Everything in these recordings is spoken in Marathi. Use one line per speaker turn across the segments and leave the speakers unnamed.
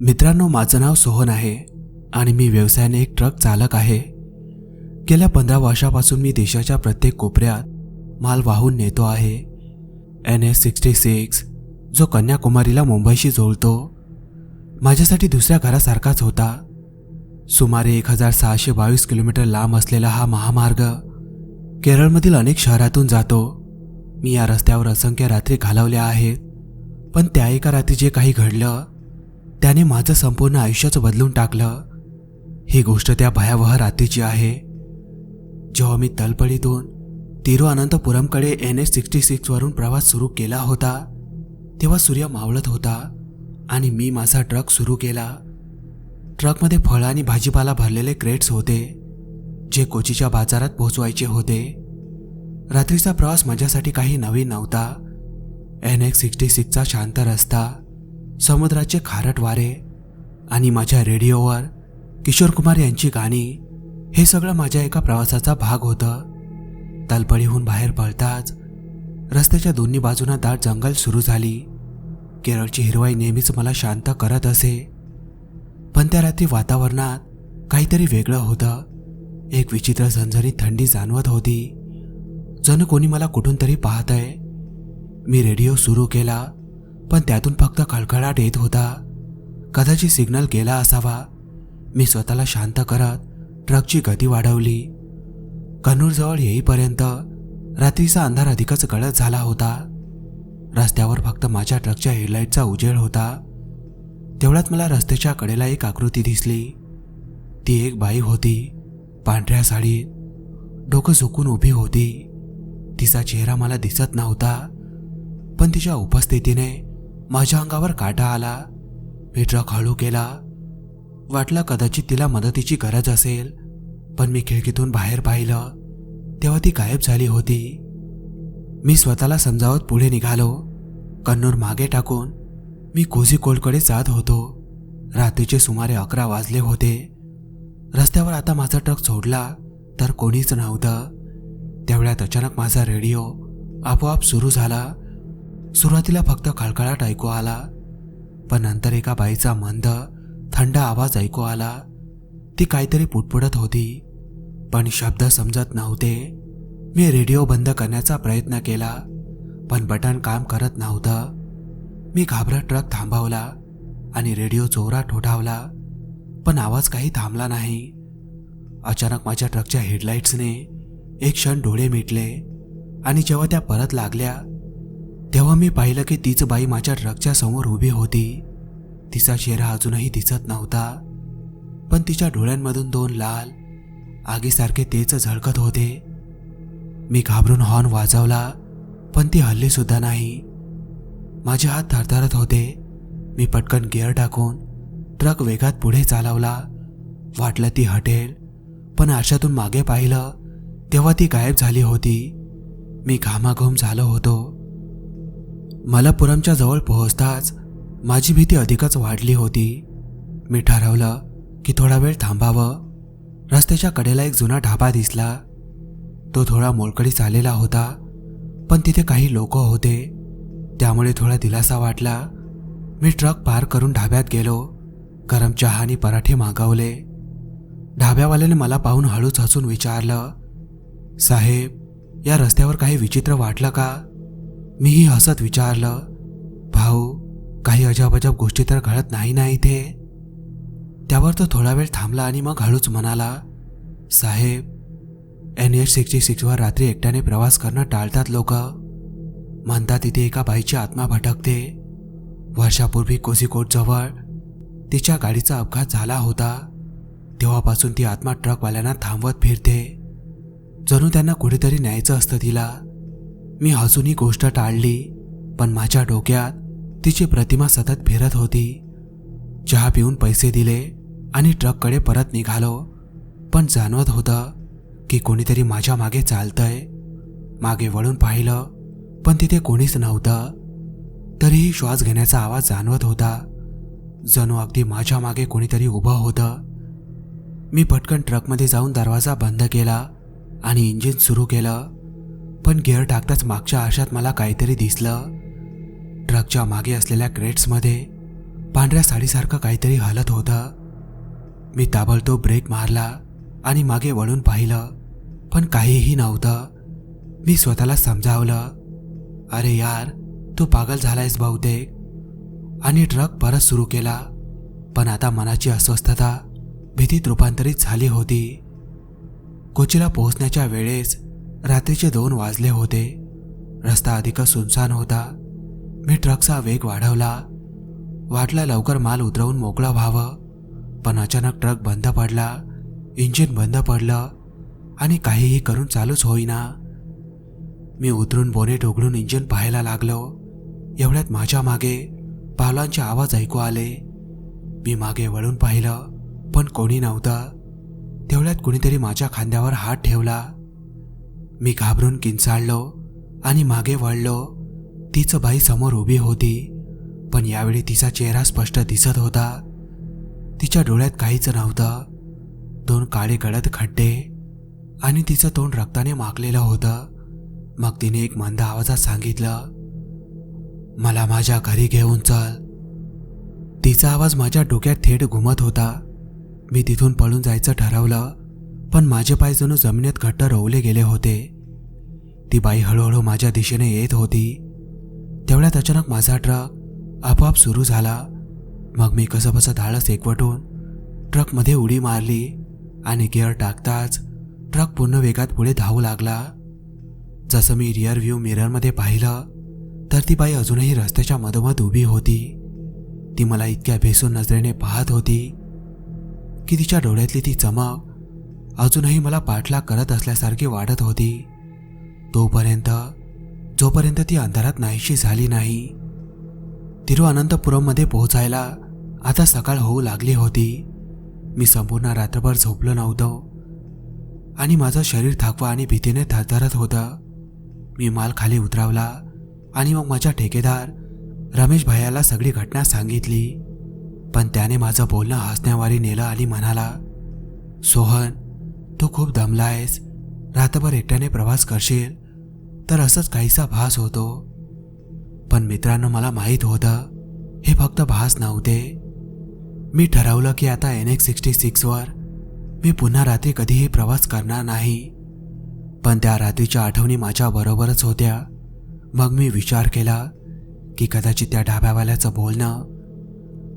मित्रांनो माझं नाव सोहन आहे आणि मी व्यवसायाने एक ट्रक चालक आहे. गेल्या पंधरा वर्षापासून मी देशाच्या प्रत्येक कोपऱ्यात माल वाहून नेतो आहे. एन एस सिक्स्टी सिक्स जो कन्याकुमारीला मुंबईशी जोडतो माझ्यासाठी दुसऱ्या घरासारखाच होता. सुमारे एक हजार सहाशे बावीस किलोमीटर लांब असलेला हा महामार्ग केरळमधील अनेक शहरातून जातो. मी या रस्त्यावर असंख्य रात्री घालवल्या आहेत पण त्या एका रात्री जे काही घडलं त्याने माझं संपूर्ण आयुष्यच बदलून टाकलं. ही गोष्ट त्या भयावह रात्रीची आहे. जेव्हा मी तलपडीतून तिरुअनंतपुरमकडे एन एस सिक्स्टी सिक्सवरून प्रवास सुरू केला होता तेव्हा सूर्य मावळत होता आणि मी माझा ट्रक सुरू केला. ट्रकमध्ये फळं आणि भाजीपाला भरलेले क्रेट्स होते जे कोचीच्या बाजारात पोहोचवायचे होते. रात्रीचा प्रवास माझ्यासाठी काही नवीन नव्हता. एन एक्स सिक्स्टी सिक्सचा शांत रस्ता समुद्राचे खारट वारे आणि माझ्या रेडिओवर किशोर कुमार यांची गाणी हे सगळं माझ्या एका प्रवासाचा भाग होतं. तलपडीहून बाहेर पळताच रस्त्याच्या दोन्ही बाजूंना दाट जंगल सुरू झाली. केरळची हिरवाई नेहमीच मला शांत करत असे. पण त्या रात्री वातावरणात काहीतरी वेगळं होतं. एक विचित्र झणझणीत थंडी जाणवत होती. जणू कोणी मला कुठून तरी पाहतंय. मी रेडिओ सुरू केला. पण त्यातून फक्त खळखळाट येत होता. कदाचित सिग्नल गेला असावा. मी स्वतःला शांत करत ट्रकची गती वाढवली. कन्नूरजवळ येईपर्यंत रात्रीचा अंधार अधिकच गळत झाला होता. रस्त्यावर फक्त माझ्या ट्रकच्या हेडलाईटचा उजेड होता. तेवढ्यात मला रस्त्याच्या कडेला एक आकृती दिसली. ती एक बाई होती पांढऱ्या साडीत. डोकं झुकून उभी होती. तिचा चेहरा मला दिसत नव्हता पण तिच्या उपस्थितीने माझ्या अंगावर काटा आला मी ट्रक हळू केला. वाटलं कदाचित तिला मदतीची गरज असेल पण मी खिडकीतून बाहेर पाहिलं तेव्हा ती गायब झाली होती. मी स्वतःला समजावत पुढे निघालो कन्नूर मागे टाकून. मी कोझिकोडकडे जात होतो. रात्रीचे सुमारे अकरा वाजले होते. रस्त्यावर आता माझा ट्रक सोडला तर कोणीच नव्हतं. तेवढ्यात अचानक माझा रेडिओ आपोआप सुरू झाला. सुरुवातीला फक्त खळखळाट ऐकू आला पण नंतर एका बाईचा मंद थंड आवाज ऐकू आला. ती काहीतरी पुटपुटत होती पण शब्द समजत नव्हते. मी रेडिओ बंद करण्याचा प्रयत्न केला पण बटन काम करत नव्हतं. मी घाबरत ट्रक थांबवला आणि रेडिओ जोरात ठोठावला पण आवाज काही थांबला नाही. अचानक माझ्या ट्रकच्या हेडलाईट्सने एक क्षण डोळे मिटले आणि जेव्हा त्या परत लागल्या तेव्हा मी पाहिलं की तीच बाई माझ्या ट्रकच्या समोर उभी होती. तिचा चेहरा अजूनही दिसत नव्हता पण तिच्या डोळ्यांमधून दोन लाल आगीसारखे तेच झळकत होते. मी घाबरून हॉर्न वाजवला पण ती हल्ली सुद्धा नाही. माझे हात थरथरत होते. मी पटकन गिअर टाकून ट्रक वेगात पुढे चालवला. वाटलं ती हटेल पण आरशातून मागे पाहिलं तेव्हा ती गायब झाली होती. मी घामाघूम झालो होतो. मलापुरमच्या जवळ पोहोचताच माझी भीती अधिकच वाढली होती. मी ठरवलं की थोडा वेळ थांबावं. रस्त्याच्या कडेला एक जुना ढाबा दिसला. तो थोडा मोलकडी चाललेला होता पण तिथे काही लोक होते. त्यामुळे थोडा दिलासा वाटला. मी ट्रक पार करून ढाब्यात गेलो. गरम चहा आणि पराठे मागवले. ढाब्यावाल्याने मला पाहून हळूच हसून विचारलं साहेब या रस्त्यावर काही विचित्र वाटलं का? मीही हसत विचारलं भाऊ काही अजाबजाब गोष्टी तर घडत नाही ना इथे? त्यावर तो थोडा वेळ थांबला आणि मग हळूच म्हणाला साहेब एन एच सिक्स्टी सिक्सवर रात्री एकट्याने प्रवास करणं टाळतात लोक. म्हणतात तिथे एका बाईची आत्मा भटकते. वर्षापूर्वी कोझिकोटजवळ तिच्या गाडीचा अपघात झाला होता. तेव्हापासून ती आत्मा ट्रकवाल्यांना थांबवत फिरते. जणू त्यांना कुठेतरी न्यायचं असतं तिला. मी अजूनही ही गोष्ट टाळली पण माझ्या डोक्यात तिची प्रतिमा सतत फिरत होती. चहा पिऊन पैसे दिले आणि ट्रककडे परत निघालो पण जाणवत होतं की कोणीतरी माझ्या मागे चालतंय. मागे वळून पाहिलं पण तिथे कोणीच नव्हतं. तरीही श्वास घेण्याचा आवाज जाणवत होता. जणू अगदी माझ्या मागे कोणीतरी उभं होतं. मी पटकन ट्रकमध्ये जाऊन दरवाजा बंद केला आणि इंजिन सुरू केलं. पण गिअर टाकताच मागच्या आरशात मला काहीतरी दिसलं. ट्रकच्या मागे असलेल्या क्रेट्समध्ये पांढऱ्या साडीसारखं काहीतरी हलत होतं. मी ताबडतोब ब्रेक मारला आणि मागे वळून पाहिलं पण काहीही नव्हतं. मी स्वतःला समजावलं अरे यार तू पागल झालायस बहुतेक. आणि ट्रक परत सुरू केला पण आता मनाची अस्वस्थता भीतीत रूपांतरित झाली होती. कोचीला पोहोचण्याच्या वेळेस रात्रीचे दोन वाजले होते. रस्ता अधिकच सुनसान होता. मी ट्रकचा वेग वाढवला. वाटला लवकर माल उतरवून मोकळा व्हावं. पण अचानक ट्रक बंद पडला. इंजिन बंद पडलं. आणि काहीही करून चालूच होईना. मी उतरून बोनेट उघडून इंजिन पाहायला लागलो. एवढ्यात माझ्या मागे पावलांचे आवाज ऐकू आले. मी मागे वळून पाहिलं पण कोणी नव्हतं. तेवढ्यात कुणीतरी माझ्या खांद्यावर हात ठेवला. मी घाबरून किंचाळलो आणि मागे वळलो. तीच बाई समोर उभी होती पण यावेळी तिचा चेहरा स्पष्ट दिसत होता. तिच्या डोळ्यात काहीच नव्हतं. दोन काळे गडद खड्डे आणि तिचं तोंड रक्ताने माकलेलं होतं. मग तिने एक मंद आवाजात सांगितलं मला माझ्या घरी घेऊन चल. तिचा आवाज माझ्या डोक्यात थेट घुमत होता. मी तिथून पळून जायचं ठरवलं. पण माझे पाय जणू जमिनीत घट्ट रोवले गेले होते. ती बाई हळूहळू माझ्या दिशेने येत होती. तेवढ्यात अचानक माझा ट्रक आपोआप सुरू झाला. मग मी कसंबसं धाडस एकवटून ट्रकमध्ये उडी मारली आणि गिअर टाकताच ट्रक पूर्ण वेगात पुढे धावू लागला. जसं मी रिअर व्ह्यू मिररमध्ये पाहिलं तर ती बाई अजूनही रस्त्याच्या मधोमध उभी होती. ती मला इतक्या भेसून नजरेने पाहत होती की तिच्या डोळ्यातली ती चमक अजूनही मला पाठलाग करत असल्यासारखी वाटत होती. तोपर्यंत जोपर्यंत ती अंधारात नाहीशी झाली नाही तिरुअनंतपुरममध्ये पोहोचायला आता सकाळ होऊ लागली होती. मी संपूर्ण रात्रभर झोपलो नव्हतो आणि माझं शरीर थकवा आणि भीतीने थरथरत होतं. मी माल खाली उतरवला आणि मग माझ्या ठेकेदार रमेश भैयाला सगळी घटना सांगितली. पण त्याने माझं बोलणं हसण्यावारी नेलं आणि म्हणाला सोहन तू खूप दमला आहेस रात्रभर एकट्याने प्रवास करशील तर असंच काहीसा भास होतो. पण मित्रांनो मला माहीत होतं हे फक्त भास नव्हते. मी ठरवलं की आता एन एक्स सिक्स्टी सिक्सवर मी पुन्हा रात्री कधीही प्रवास करणार नाही. पण त्या रात्रीच्या आठवणी माझ्या बरोबरच होत्या. मग मी विचार केला की कदाचित त्या ढाब्यावाल्याचं बोलणं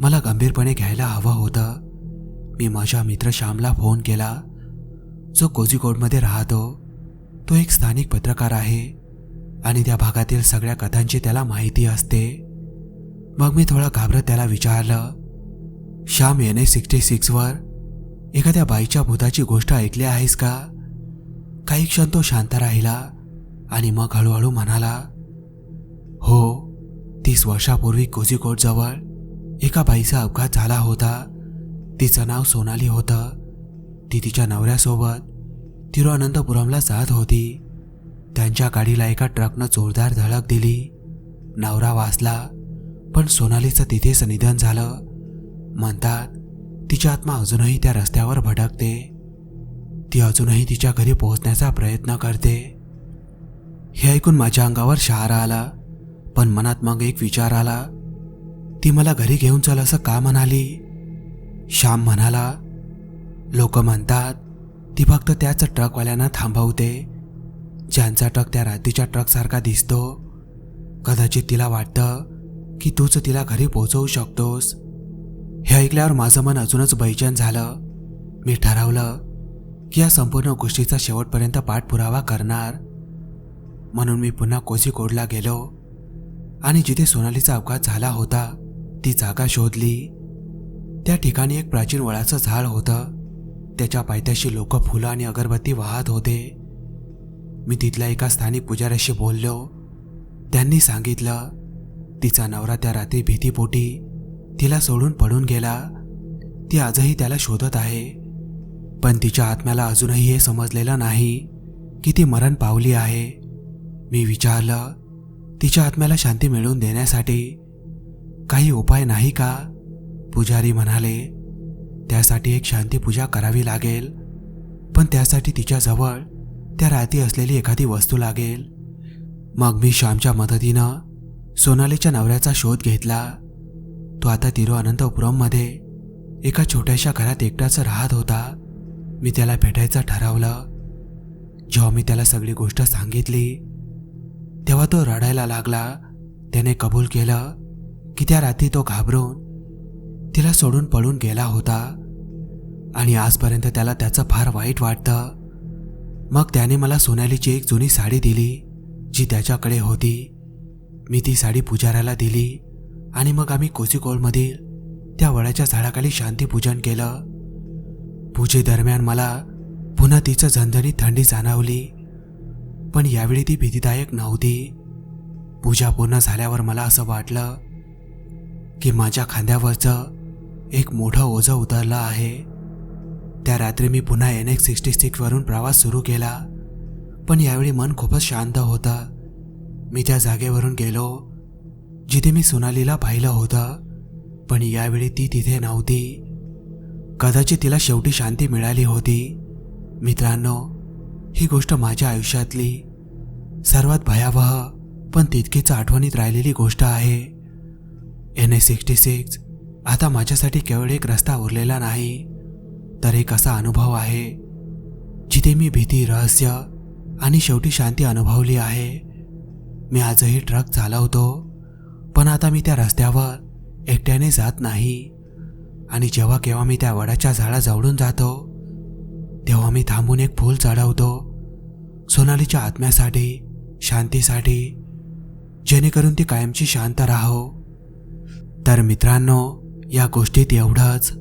मला गंभीरपणे घ्यायला हवं होतं. मी माझ्या मित्र श्यामला फोन केला. जो कोझिकोडमध्ये राहतो तो एक स्थानिक पत्रकार आहे आणि त्या भागातील सगळ्या कथांची त्याला माहिती असते. मग मी थोडा घाबरत त्याला विचारलं श्याम एन ए सिक्स्टी सिक्सवर एखाद्या बाईच्या भूताची गोष्ट ऐकली आहेस का? काही क्षण तो शांत राहिला आणि मग हळूहळू म्हणाला हो तीस वर्षापूर्वी कोझिकोडजवळ एका बाईचा अपघात झाला होता. तिचं नाव सोनाली होतं. ती तिच्या नवऱ्यासोबत. तिरुअनंतपुरमला जात होती. त्यांच्या गाडीला एका ट्रकनं जोरदार धडक दिली. नवरा वाचला पण सोनालीचं तिथेच निधन झालं. म्हणतात तिची आत्मा अजूनही त्या रस्त्यावर भटकते ती अजूनही तिच्या घरी पोहोचण्याचा प्रयत्न करते. हे ऐकून माझ्या अंगावर शहारा आला पण मनात मग एक विचार आला. ती मला घरी घेऊन चल असं का म्हणाली? श्याम म्हणाला लोक म्हणतात ती फक्त त्याच ट्रकवाल्यांना थांबवते ज्यांचा ट्रक त्या रात्रीच्या ट्रकसारखा दिसतो. कदाचित तिला वाटतं की तूच तिला घरी पोहोचवू शकतोस. हे ऐकल्यावर माझं मन अजूनच बैचन झालं. मी ठरवलं की या संपूर्ण गोष्टीचा शेवटपर्यंत पाठपुरावा करणार. म्हणून मी पुन्हा कोझिकोडला गेलो आणि जिथे सोनालीचा अपघात झाला होता ती जागा शोधली. त्या ठिकाणी एक प्राचीन वळाचं झाड होतं. त्याच्या पायथ्याशी लोक फुलं आणि अगरबत्ती वाहत होते. मी तिथल्या एका स्थानिक पुजाऱ्याशी बोललो. त्यांनी सांगितलं तिचा नवरा त्या रात्री भीतीपोटी तिला सोडून पडून गेला. ती आजही त्याला शोधत आहे. पण तिच्या आत्म्याला अजूनही हे समजलेलं नाही की ती मरण पावली आहे. मी विचारलं तिच्या आत्म्याला शांती मिळवून देण्यासाठी काही उपाय नाही का? पुजारी म्हणाले त्यासाठी एक शांती पूजा करावी लागेल. पण त्यासाठी तिच्याजवळ त्या राती असलेली एखादी वस्तू लागेल. मग मी श्यामच्या मदतीनं सोनालीच्या नवऱ्याचा शोध घेतला. तो आता तिरुअनंतपुरममध्ये एका छोट्याशा घरात एकटाच राहत होता. मी त्याला भेटायचं ठरवलं. जेव्हा मी त्याला सगळी गोष्ट सांगितली तेव्हा तो रडायला लागला. त्याने कबूल केलं की त्या रात्री तो घाबरून तिला सोडून पळून गेला होता. आणि आजपर्यंत त्याला त्याचं फार वाईट वाटतं. मग त्याने मला सोनालीची एक जुनी साडी दिली जी त्याच्याकडे होती. मी ती साडी पुजाऱ्याला दिली आणि मग आम्ही कोसिकोलमधील त्या वडाच्या झाडाखाली शांतीपूजन केलं. पूजेदरम्यान मला पुन्हा तिचं झणझणीत थंडी जाणवली पण यावेळी ती भीतीदायक नव्हती. पूजा पूर्ण झाल्यावर मला असं वाटलं की माझ्या खांद्यावरचं एक मोठं ओझं उतरलं आहे. त्या रात्री मी पुन्हा एन एक्स सिक्स्टी सिक्सवरून प्रवास सुरू केला पण यावेळी मन खूपच शांत होतं. मी त्या जागेवरून गेलो जिथे मी सोनालीला पाहिलं होतं पण यावेळी ती तिथे नव्हती. कदाचित तिला शेवटी शांती मिळाली होती. मित्रांनो ही गोष्ट माझ्या आयुष्यातली सर्वात भयावह पण तितकीच आठवणीत राहिलेली गोष्ट आहे. एन एस सिक्स्टी सिक्स आता माझ्यासाठी केवळ एक रस्ता उरलेला नाही तर एक असा अनुभव आहे जिथे मी भीती रहस्य आणि शेवटी शांती अनुभवली आहे. मी आजही ट्रक चालवतो पण आता मी त्या रस्त्यावर एकट्याने जात नाही आणि जेव्हा केव्हा मी त्या वडाच्या झाडाजवळून जातो तेव्हा मी थांबून एक फूल चढवतो सोनालीच्या आत्म्यासाठी शांतीसाठी जेणेकरून ती कायमची शांत राहो. तर मित्रांनो या गोष्टीत एवढाच.